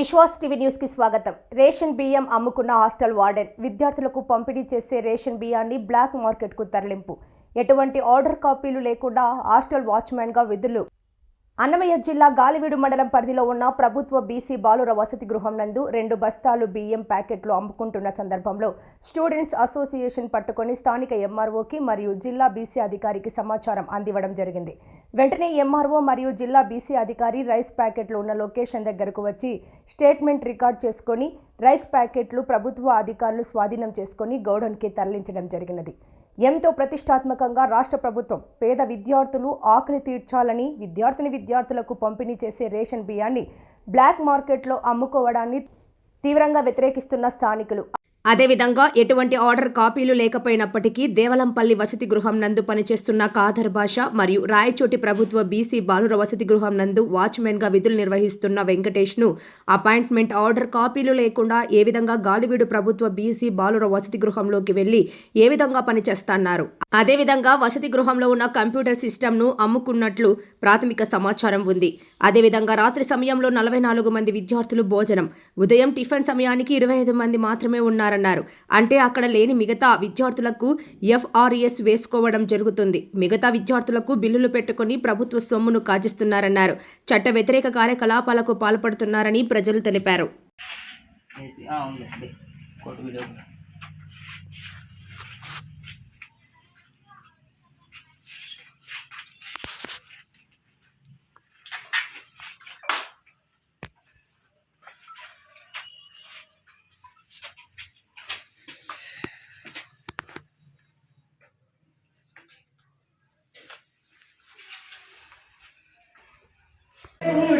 Vishwas TV న్యూస్కి స్వాగతం. Ration బియ్యం అమ్ముకున్న హాస్టల్ వార్డెన్ విద్యార్థులకు పంపిణీ చేసే రేషన్ బియ్యాన్ని బ్లాక్ మార్కెట్కు తరలింపు. ఎటువంటి ఆర్డర్ కాపీలు లేకుండా హాస్టల్ వాచ్మెన్గా విధులు. అన్నమయ్య జిల్లా గాలివీడు మండలం పరిధిలో ఉన్న ప్రభుత్వ బీసీ బాలుర వసతి గృహం నందు రెండు బస్తాలు బియ్యం ప్యాకెట్లు అమ్ముకుంటున్న సందర్భంలో స్టూడెంట్స్ అసోసియేషన్ పట్టుకొని స్థానిక ఎంఆర్ఓకి మరియు జిల్లా బీసీ అధికారికి సమాచారం అందివ్వడం జరిగింది. వెంటనే ఎంఆర్ఓ మరియు జిల్లా బీసీ అధికారి రైస్ ప్యాకెట్లు ఉన్న లొకేషన్ దగ్గరకు వచ్చి స్టేట్మెంట్ రికార్డ్ చేసుకొని రైస్ ప్యాకెట్లు ప్రభుత్వ అధికారులు స్వాధీనం చేసుకొని గౌడన్కి తరలించడం జరిగినది. ఎంతో ప్రతిష్టాత్మకంగా రాష్ట్ర ప్రభుత్వం పేద విద్యార్థులు ఆకలి తీర్చాలని విద్యార్థిని విద్యార్థులకు పంపిణీ చేసే రేషన్ బియ్యాన్ని బ్లాక్ మార్కెట్లో అమ్ముకోవడాన్ని తీవ్రంగా వ్యతిరేకిస్తున్న స్థానికులు. అదేవిధంగా ఎటువంటి ఆర్డర్ కాపీలు లేకపోయినప్పటికీ దేవలంపల్లి వసతి గృహం నందు పనిచేస్తున్న కాదర్ భాష మరియు రాయచోటి ప్రభుత్వ బీసీ బాలుర వసతి గృహం నందు వాచ్మెన్గా విధులు నిర్వహిస్తున్న వెంకటేష్ను అపాయింట్మెంట్ ఆర్డర్ కాపీలు లేకుండా ఏ విధంగా గాలివీడు ప్రభుత్వ బీసీ బాలుర వసతి గృహంలోకి వెళ్ళి ఏ విధంగా పనిచేస్తున్నారు? అదేవిధంగా వసతి గృహంలో ఉన్న కంప్యూటర్ సిస్టమ్ను అమ్ముకున్నట్లు ప్రాథమిక సమాచారం ఉంది. అదేవిధంగా రాత్రి సమయంలో నలభై నాలుగు మంది విద్యార్థులు భోజనం ఉదయం టిఫిన్ సమయానికి ఇరవై ఐదు మంది మాత్రమే ఉన్నారు. చేస్తున్నారన్నారు అంటే అక్కడ లేని మిగతా విద్యార్థులకు ఎఫ్ఆర్ఎస్ వేసుకోవడం జరుగుతుంది. మిగతా విద్యార్థులకు బిల్లులు పెట్టుకుని ప్రభుత్వ సొమ్మును కాజిస్తున్నారన్నారు. చట్ట వ్యతిరేక కార్యకలాపాలకు పాల్పడుతున్నారని ప్రజలు తెలిపారు.